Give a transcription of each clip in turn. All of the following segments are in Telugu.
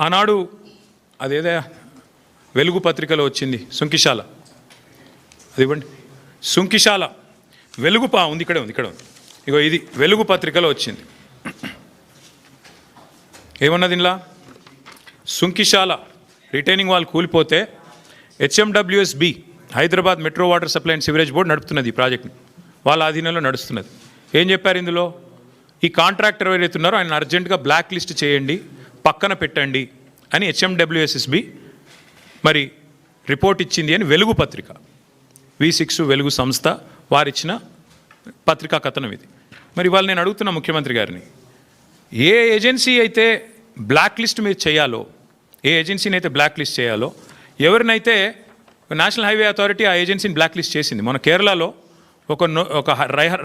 ఆనాడు అదేదే వెలుగు పత్రికలో వచ్చింది సుంకిశాల. అది ఇవ్వండి. సుంకిశాల. వెలుగు పా ఉంది ఇక్కడే ఉంది ఇక్కడ ఉంది. ఇగో ఇది వెలుగు పత్రికలో వచ్చింది. ఏమన్నది ఇలా Sunkishala. Retaining wall కూలిపోతే HMWSB Hyderabad metro water supply and sewerage board నడుపుతున్నది ఈ ప్రాజెక్ట్ని. వాళ్ళ ఆధీనంలో నడుస్తున్నది. ఏం చెప్పారు ఇందులో? ఈ కాంట్రాక్టర్ ఎవరైతే ఉన్నారో ఆయన అర్జెంటుగా బ్లాక్ లిస్ట్ చేయండి. పక్కన పెట్టండి అని హెచ్ఎండబ్ల్యూఎస్ఎస్బి మరి రిపోర్ట్ ఇచ్చింది అని వెలుగు పత్రిక వి సిక్స్ వెలుగు సంస్థ వారిచ్చిన పత్రికా కథనం ఇది. మరి ఇవాళ నేను అడుగుతున్న ముఖ్యమంత్రి గారిని ఏ ఏజెన్సీ అయితే బ్లాక్ లిస్ట్ మీరు చేయాలో ఏ ఏజెన్సీని అయితే బ్లాక్ లిస్ట్ చేయాలో ఎవరినైతే నేషనల్ హైవే అథారిటీ ఆ ఏజెన్సీని బ్లాక్ లిస్ట్ చేసింది మన కేరళలో ఒక ఒక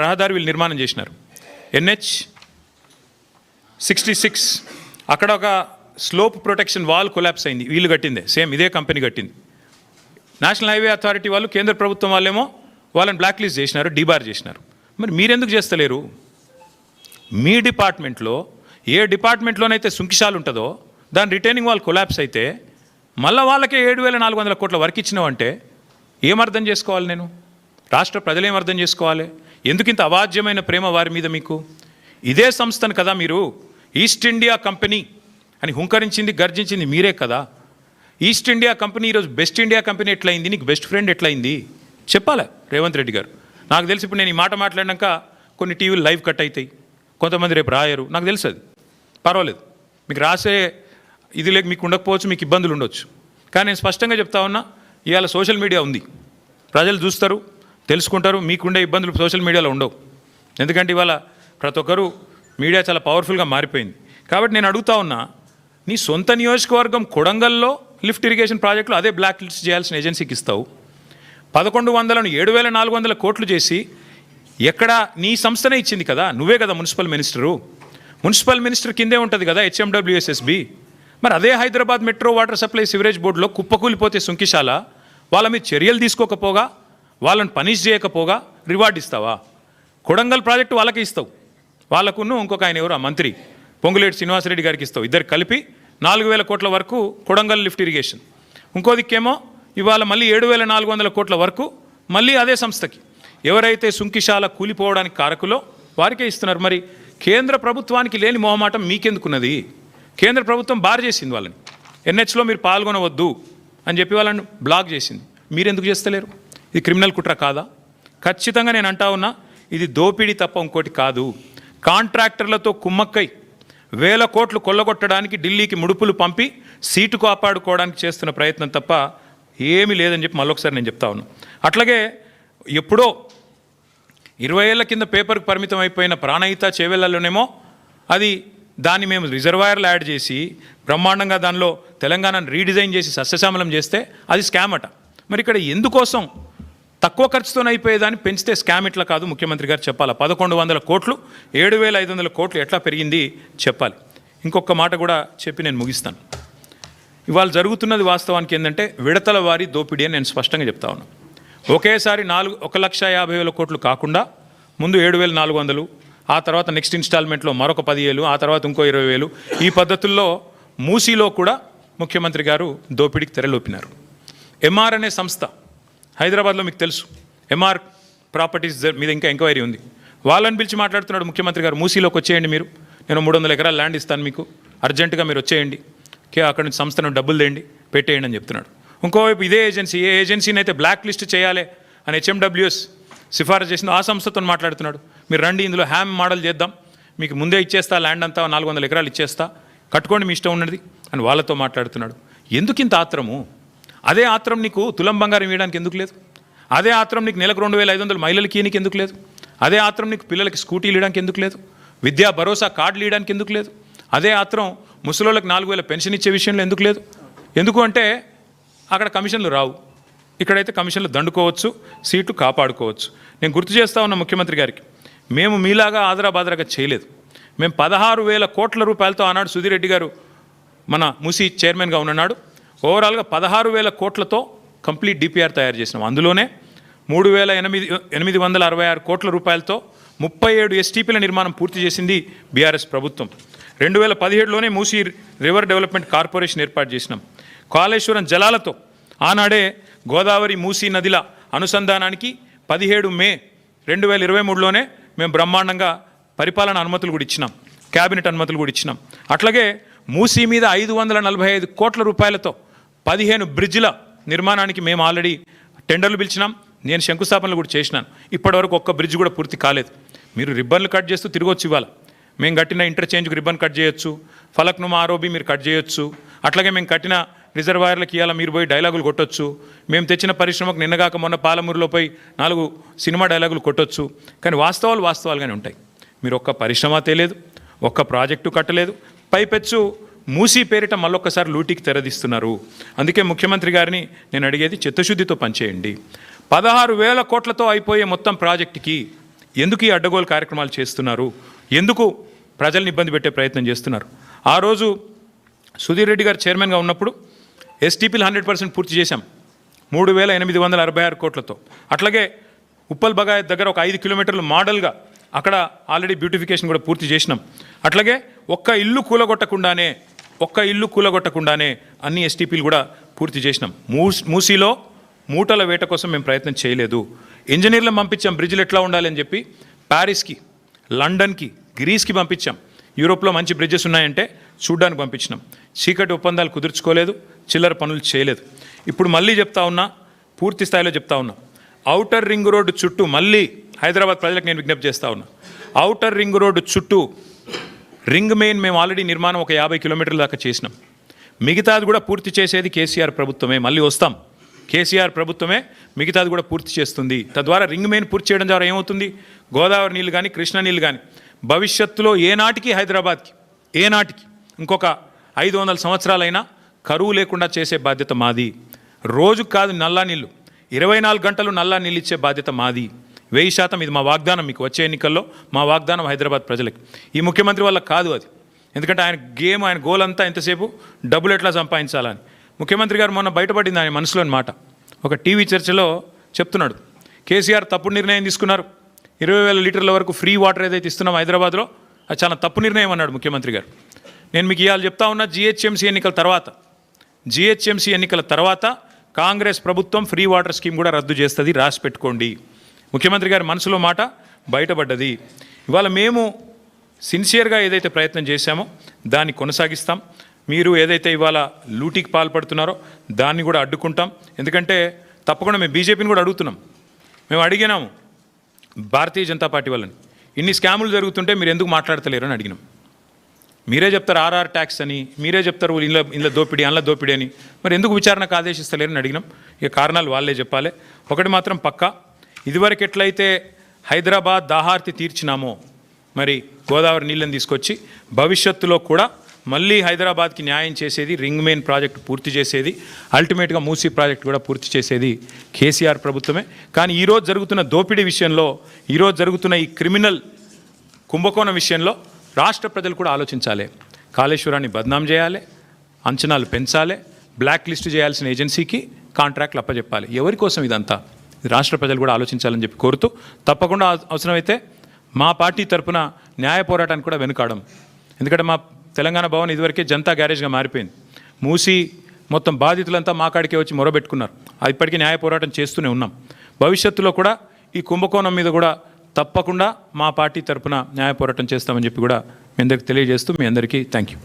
రహదారి వీళ్ళు నిర్మాణం చేసినారు. ఎన్హెచ్ సిక్స్టీ సిక్స్ అక్కడ ఒక స్లోప్ ప్రొటెక్షన్ వాల్ కొలాప్స్ అయింది. వీళ్ళు కట్టింది. సేమ్ ఇదే కంపెనీ కట్టింది. నేషనల్ హైవే అథారిటీ వాళ్ళు కేంద్ర ప్రభుత్వం వాళ్ళేమో వాళ్ళని బ్లాక్ లిస్ట్ చేసినారు డీబార్ చేసినారు. మరి మీరెందుకు చేస్తలేరు? మీ డిపార్ట్మెంట్లో ఏ డిపార్ట్మెంట్లోనైతే సుంకిశాలు ఉంటుందో దాని రిటైనింగ్ వాళ్ళు కొలాప్స్ అయితే మళ్ళీ వాళ్ళకే ఏడు వేల నాలుగు వందల కోట్ల వర్క్ ఇచ్చినావంటే ఏం అర్థం చేసుకోవాలి నేను? రాష్ట్ర ప్రజలు ఏమర్థం అర్థం చేసుకోవాలి? ఎందుకు ఇంత అవాజ్యమైన ప్రేమ వారి మీద మీకు? ఇదే సంస్థను కదా మీరు ఈస్ట్ ఇండియా కంపెనీ అని హుంకరించింది గర్జించింది మీరే కదా. ఈస్ట్ ఇండియా కంపెనీ ఈరోజు బెస్ట్ ఇండియా కంపెనీ ఎట్లయింది? నీకు బెస్ట్ ఫ్రెండ్ ఎట్లయింది? చెప్పాలి రేవంత్ రెడ్డి గారు. నాకు తెలిసి ఇప్పుడు నేను ఈ మాట మాట్లాడినాక కొన్ని టీవీలు లైవ్ కట్ అవుతాయి కొంతమంది రేపు రాయరు. నాకు తెలుసు అది. పర్వాలేదు. మీకు రాసే ఇది లేక మీకు ఉండకపోవచ్చు మీకు ఇబ్బందులు ఉండొచ్చు. కానీ నేను స్పష్టంగా చెప్తా ఉన్నా ఇవాళ సోషల్ మీడియా ఉంది. ప్రజలు చూస్తారు తెలుసుకుంటారు మీకుండే ఇబ్బందులు సోషల్ మీడియాలో ఉండవు. ఎందుకంటే ఇవాళ ప్రతి ఒక్కరు మీడియా చాలా పవర్ఫుల్గా మారిపోయింది. కాబట్టి నేను అడుగుతా ఉన్నా నీ సొంత నియోజకవర్గం కొడంగల్లో లిఫ్ట్ ఇరిగేషన్ ప్రాజెక్టులు అదే బ్లాక్ లిస్ట్ చేయాల్సిన ఏజెన్సీకి ఇస్తావు. పదకొండు వందలను ఏడు వేల నాలుగు వందల కోట్లు చేసి ఎక్కడ నీ సంస్థనే ఇచ్చింది కదా? నువ్వే కదా మున్సిపల్ మినిస్టరు. మున్సిపల్ మినిస్టర్ కిందే ఉంటుంది కదా హెచ్ఎండబ్ల్యూఎస్ఎస్బి మరి అదే Hyderabad metro water supply sewerage బోర్డులో కుప్పకూలిపోతే సుంకిశాల? వాళ్ళ మీద చర్యలు తీసుకోకపోగా? వాళ్ళని పనిష్ చేయకపోగా? రివార్డ్ ఇస్తావా? కొడంగల్ ప్రాజెక్టు వాళ్ళకే ఇస్తావు. వాళ్ళకున్ను ఇంకొక ఆయన ఎవరు? ఆ మంత్రి. పొంగులేటి శ్రీనివాసరెడ్డి గారికి ఇస్తావు. ఇద్దరు కలిపి నాలుగు వేల కోట్ల వరకు కొడంగల్ లిఫ్ట్ ఇరిగేషన్. ఇంకో దిక్కేమో ఇవాళ మళ్ళీ ఏడు వేల నాలుగు వందల కోట్ల వరకు మళ్ళీ అదే సంస్థకి. ఎవరైతే సుంకిశాల కూలిపోవడానికి కారకులో వారికే ఇస్తున్నారు. మరి కేంద్ర ప్రభుత్వానికి లేని మొహమాటం మీకెందుకున్నది? కేంద్ర ప్రభుత్వం బార్ చేసింది వాళ్ళని. ఎన్హెచ్లో మీరు పాల్గొనవద్దు అని చెప్పి వాళ్ళని బ్లాక్ చేసింది. మీరెందుకు చేస్తలేరు? ఇది క్రిమినల్ కుట్ర కాదా? ఖచ్చితంగా నేను అంటా ఉన్నా ఇది దోపిడీ తప్ప ఇంకోటి కాదు. కాంట్రాక్టర్లతో కుమ్మక్కై వేల కోట్లు కొల్లగొట్టడానికి ఢిల్లీకి ముడుపులు పంపి సీటు కాపాడుకోవడానికి చేస్తున్న ప్రయత్నం తప్ప ఏమీ లేదని చెప్పి మళ్ళొకసారి నేను చెప్తా ఉన్నా. అట్లాగే ఎప్పుడో ఇరవై ఏళ్ళ కింద పేపర్కి పరిమితం అయిపోయిన ప్రాణహిత చేవెళ్ళలోనేమో అది దాన్ని మేము రిజర్వాయర్లు యాడ్ చేసి బ్రహ్మాండంగా దానిలో తెలంగాణను రీడిజైన్ చేసి సస్యశ్యామలం చేస్తే అది స్కామ్ అట. మరి ఇక్కడ ఎందుకోసం తక్కువ ఖర్చుతోనే అయిపోయేదాన్ని. పెంచితే స్కామ్ ఇట్లా కాదు. ముఖ్యమంత్రి గారు చెప్పాలి? పదకొండు వందల కోట్లు ఏడు వేల ఐదు వందల కోట్లు ఎట్లా పెరిగింది చెప్పాలి. ఇంకొక మాట కూడా చెప్పి నేను ముగిస్తాను. ఇవాళ జరుగుతున్నది వాస్తవానికి ఏంటంటే విడతల వారి దోపిడీ అని నేను స్పష్టంగా చెప్తా ఉన్నాను ఒకేసారి నాలుగు ఒక లక్ష యాభై వేల కోట్లు కాకుండా ముందు ఏడు వేల నాలుగు వందలు ఆ తర్వాత నెక్స్ట్ ఇన్స్టాల్మెంట్లో మరొక పదివేలు ఆ తర్వాత ఇంకో ఇరవై వేలు. ఈ పద్ధతుల్లో మూసీలో కూడా ముఖ్యమంత్రి గారు దోపిడీకి తెరలోపినారు. ఎంఆర్ అనే సంస్థ హైదరాబాద్లో మీకు తెలుసు. ఎంఆర్ ప్రాపర్టీస్ ద- మీద ఇంకా ఎంక్వైరీ ఉంది. వాళ్ళని పిలిచి మాట్లాడుతున్నాడు ముఖ్యమంత్రి గారు. మూసీలోకి వచ్చేయండి మీరు. నేను మూడు వందల ఎకరాల ల్యాండ్ ఇస్తాను మీకు. అర్జెంటుగా మీరు వచ్చేయండి. కే అక్కడ నుంచి సంస్థను డబ్బులు తేండి పెట్టేయండి అని చెప్తున్నాడు. ఇంకోవైపు ఇదే ఏజెన్సీ. ఏ ఏజెన్సీని అయితే బ్లాక్ లిస్ట్ చేయాలి అని హెచ్ఎండబ్ల్యూఎస్ సిఫారసు చేసిన ఆ సంస్థతో మాట్లాడుతున్నాడు. మీరు రండి ఇందులో హ్యామ్ మోడల్ చేద్దాం. మీకు ముందే ఇచ్చేస్తా ల్యాండ్ అంతా నాలుగు వందల ఎకరాలు ఇచ్చేస్తా. కట్టుకోండి మీ ఇష్టం ఉన్నది అని వాళ్ళతో మాట్లాడుతున్నాడు. ఎందుకింత ఆత్రము? అదే ఆత్రం నీకు తులం బంగారం ఇవ్వడానికి ఎందుకు లేదు? అదే ఆత్రం నీకు నెలకు రెండు వేల ఐదు వందలు మహిళలకి ఈయనకి ఎందుకు లేదు? అదే ఆత్రం నీకు పిల్లలకి స్కూటీలు ఇవ్వడానికి ఎందుకు లేదు? విద్యా భరోసా కార్డులు ఇవ్వడానికి ఎందుకు లేదు? అదే ఆత్రం ముసలోళ్ళకి నాలుగు వేల పెన్షన్ ఇచ్చే విషయంలో ఎందుకు లేదు? ఎందుకు అంటే అక్కడ కమిషన్లు రావు. ఇక్కడైతే కమిషన్లు దండుకోవచ్చు సీట్లు కాపాడుకోవచ్చు. నేను గుర్తు చేస్తా ఉన్న ముఖ్యమంత్రి గారికి మేము మీలాగా ఆదరాబాదరాగా చేయలేదు. మేము పదహారు వేల కోట్ల రూపాయలతో ఆనాడు సుధీరెడ్డి గారు మన ముసి చైర్మన్గా ఉన్నాడు ఓవరాల్గా పదహారు వేల కోట్లతో కంప్లీట్ డిపిఆర్ తయారు చేసినాం. అందులోనే మూడు వేల ఎనిమిది ఎనిమిది వందల అరవై ఆరు కోట్ల రూపాయలతో ముప్పై ఏడు ఎస్టీపీల నిర్మాణం పూర్తి చేసింది బీఆర్ఎస్ ప్రభుత్వం. రెండు వేల పదిహేడులోనే మూసీ రివర్ డెవలప్మెంట్ కార్పొరేషన్ ఏర్పాటు చేసినాం. కాళేశ్వరం జలాలతో ఆనాడే గోదావరి మూసీ నదిల అనుసంధానానికి పదిహేడు మే రెండు వేల ఇరవై మూడులోనే మేము బ్రహ్మాండంగా పరిపాలన అనుమతులు కూడా ఇచ్చినాం. క్యాబినెట్ అనుమతులు కూడా ఇచ్చినాం. అట్లాగే మూసీ మీద ఐదు వందల నలభై ఐదు కోట్ల రూపాయలతో పదిహేను బ్రిడ్జిల నిర్మాణానికి మేము ఆల్రెడీ టెండర్లు పిలిచినాం. నేను శంకుస్థాపనలు కూడా చేసినాను. ఇప్పటివరకు ఒక్క బ్రిడ్జ్ కూడా పూర్తి కాలేదు. మీరు రిబ్బన్లు కట్ చేస్తూ తిరగొచ్చు ఇవ్వాలి? మేము కట్టిన ఇంటర్చేంజ్కి రిబ్బన్ కట్ చేయొచ్చు. ఫలక్నుమా ఆరోబి మీరు కట్ చేయొచ్చు. అట్లాగే మేము కట్టిన రిజర్వాయర్లకు ఇవాళ మీరు పోయి డైలాగులు కొట్టొచ్చు. మేము తెచ్చిన పరిశ్రమకు నిన్నగాక మొన్న పాలమూరులో పోయి నాలుగు సినిమా డైలాగులు కొట్టొచ్చు. కానీ వాస్తవాలు వాస్తవాలుగానే ఉంటాయి. మీరు ఒక్క పరిశ్రమ తెలియదు ఒక్క ప్రాజెక్టు కట్టలేదు. పైపెచ్చు మూసీ పేరిట మళ్ళొక్కసారి లూటీకి తెరదీస్తున్నారు. అందుకే ముఖ్యమంత్రి గారిని నేను అడిగేది చిత్తశుద్ధితో పనిచేయండి. పదహారు వేల కోట్లతో అయిపోయే మొత్తం ప్రాజెక్టుకి ఎందుకు ఈ అడ్డగోలు కార్యక్రమాలు చేస్తున్నారు? ఎందుకు ప్రజల్ని ఇబ్బంది పెట్టే ప్రయత్నం చేస్తున్నారు? ఆ రోజు సుధీర్ రెడ్డి గారు చైర్మన్గా ఉన్నప్పుడు ఎస్టీపీలు హండ్రెడ్ పర్సెంట్ పూర్తి చేశాం. మూడు వేల ఎనిమిది వందల అరవై ఆరు కోట్లతో. అట్లాగే ఉప్పల్ బగాయ్ దగ్గర ఒక ఐదు కిలోమీటర్లు మోడల్గా అక్కడ ఆల్రెడీ బ్యూటిఫికేషన్ కూడా పూర్తి చేసినాం. అట్లాగే ఒక్క ఇల్లు కూలగొట్టకుండానే ఒక్క ఇల్లు కూలగొట్టకుండానే అన్ని ఎస్టీపీలు కూడా పూర్తి చేసినాం. మూ మూసీలో మూటల వేట కోసం మేము ప్రయత్నం చేయలేదు. ఇంజనీర్లను పంపించాం బ్రిడ్జ్లు ఎట్లా ఉండాలి అని చెప్పి ప్యారిస్కి లండన్కి గ్రీస్కి పంపించాం. యూరోప్లో మంచి బ్రిడ్జెస్ ఉన్నాయంటే చూడ్డానికి పంపించినాం. చీకటి ఒప్పందాలు కుదుర్చుకోలేదు చిల్లర పనులు చేయలేదు. ఇప్పుడు మళ్ళీ చెప్తా ఉన్నా పూర్తి స్థాయిలో చెప్తా ఉన్నా. అవుటర్ రింగ్ రోడ్డు చుట్టూ మళ్ళీ హైదరాబాద్ ప్రజలకు నేను విజ్ఞప్తి చేస్తా ఉన్నా. అవుటర్ రింగ్ రోడ్డు చుట్టూ రింగ్ మెయిన్ మేము ఆల్రెడీ నిర్మాణం ఒక యాభై కిలోమీటర్ల దాకా చేసినాం. మిగతాది కూడా పూర్తి చేసేది కేసీఆర్ ప్రభుత్వమే. మళ్ళీ వస్తాం. కేసీఆర్ ప్రభుత్వమే మిగతాది కూడా పూర్తి చేస్తుంది. తద్వారా రింగ్ మెయిన్ పూర్తి చేయడం ద్వారా ఏమవుతుంది? గోదావరి నీళ్ళు కానీ కృష్ణా నీళ్ళు కానీ భవిష్యత్తులో ఏనాటికి హైదరాబాద్కి ఏనాటికి ఇంకొక ఐదు వందల సంవత్సరాలైనా కరువు లేకుండా చేసే బాధ్యత మాది. రోజు కాదు నల్లా నీళ్ళు. ఇరవై నాలుగు గంటలు నల్లా నీళ్ళు ఇచ్చే బాధ్యత మాది. వెయ్యి శాతం ఇది మా వాగ్దానం మీకు వచ్చే ఎన్నికల్లో మా వాగ్దానం హైదరాబాద్ ప్రజలకి. ఈ ముఖ్యమంత్రి వల్ల కాదు అది. ఎందుకంటే ఆయన గేమ్ ఆయన గోల్ అంతా ఎంతసేపు డబ్బులు ఎట్లా సంపాదించాలని. ముఖ్యమంత్రి గారు మొన్న బయటపడింది ఆయన మనసులోని మాట. ఒక టీవీ చర్చలో చెప్తున్నాడు. కేసీఆర్ తప్పుడు నిర్ణయం తీసుకున్నారు. ఇరవై వేల లీటర్ల వరకు ఫ్రీ వాటర్ ఏదైతే ఇస్తున్నాం హైదరాబాద్లో అది చాలా తప్పు నిర్ణయం అన్నాడు ముఖ్యమంత్రి గారు. నేను మీకు ఇవాళ చెప్తా ఉన్నా జిహెచ్ఎంసీ ఎన్నికల తర్వాత జిహెచ్ఎంసీ ఎన్నికల తర్వాత కాంగ్రెస్ ప్రభుత్వం ఫ్రీ వాటర్ స్కీమ్ కూడా రద్దు చేస్తుంది రాసి పెట్టుకోండి. ముఖ్యమంత్రి గారి మనసులో మాట బయటపడ్డది. ఇవాళ మేము సిన్సియర్గా ఏదైతే ప్రయత్నం చేశామో దాన్ని కొనసాగిస్తాం. మీరు ఏదైతే ఇవాళ లూటీకి పాల్పడుతున్నారో దాన్ని కూడా అడ్డుకుంటాం. ఎందుకంటే తప్పకుండా మేము బీజేపీని కూడా అడుగుతున్నాం. మేము అడిగినాము భారతీయ జనతా పార్టీ వాళ్ళని ఇన్ని స్కాములు జరుగుతుంటే మీరు ఎందుకు మాట్లాడతలేరు అని అడిగినాం. మీరే చెప్తారు ఆర్ఆర్ ట్యాక్స్ అని మీరే చెప్తారు ఇళ్ళ ఇళ్ళ దోపిడీ అందులో దోపిడీ అని. మరి ఎందుకు విచారణకు ఆదేశిస్తలేరని అడిగినాం. ఇక కారణాలు వాళ్ళే చెప్పాలి. ఒకటి మాత్రం పక్కా ఇదివరకు ఎట్లయితే హైదరాబాద్ దాహార్తి తీర్చినామో మరి గోదావరి నీళ్ళని తీసుకొచ్చి భవిష్యత్తులో కూడా మళ్ళీ హైదరాబాద్కి న్యాయం చేసేది రింగ్ మెయిన్ ప్రాజెక్ట్ పూర్తి చేసేది అల్టిమేట్గా మూసీ ప్రాజెక్ట్ కూడా పూర్తి చేసేది కేసీఆర్ ప్రభుత్వమే. కానీ ఈరోజు జరుగుతున్న దోపిడీ విషయంలో ఈరోజు జరుగుతున్న ఈ క్రిమినల్ కుంభకోణం విషయంలో రాష్ట్ర ప్రజలు కూడా ఆలోచించాలి. కాళేశ్వరాన్ని బద్నాం చేయాలి అంచనాలు పెంచాలి బ్లాక్ లిస్ట్ చేయాల్సిన ఏజెన్సీకి కాంట్రాక్ట్లు అప్పచెప్పాలి ఎవరి కోసం ఇదంతా? రాష్ట్ర ప్రజలు కూడా ఆలోచించాలని చెప్పి కోరుతూ తప్పకుండా అవసరమైతే మా పార్టీ తరపున న్యాయ పోరాటానికి కూడా వెనుకాడం. ఎందుకంటే మా తెలంగాణ భవన్ ఇదివరకే జనతా గ్యారేజ్గా మారిపోయింది. మూసి మొత్తం బాధితులంతా మా కాడికే వచ్చి మొరబెట్టుకున్నారు. అది ఇప్పటికీ న్యాయ పోరాటం చేస్తూనే ఉన్నాం. భవిష్యత్తులో కూడా ఈ కుంభకోణం మీద కూడా తప్పకుండా మా పార్టీ తరపున న్యాయ పోరాటం చేస్తామని చెప్పి కూడా మీ అందరికీ తెలియజేస్తూ మీ అందరికీ థ్యాంక్ యూ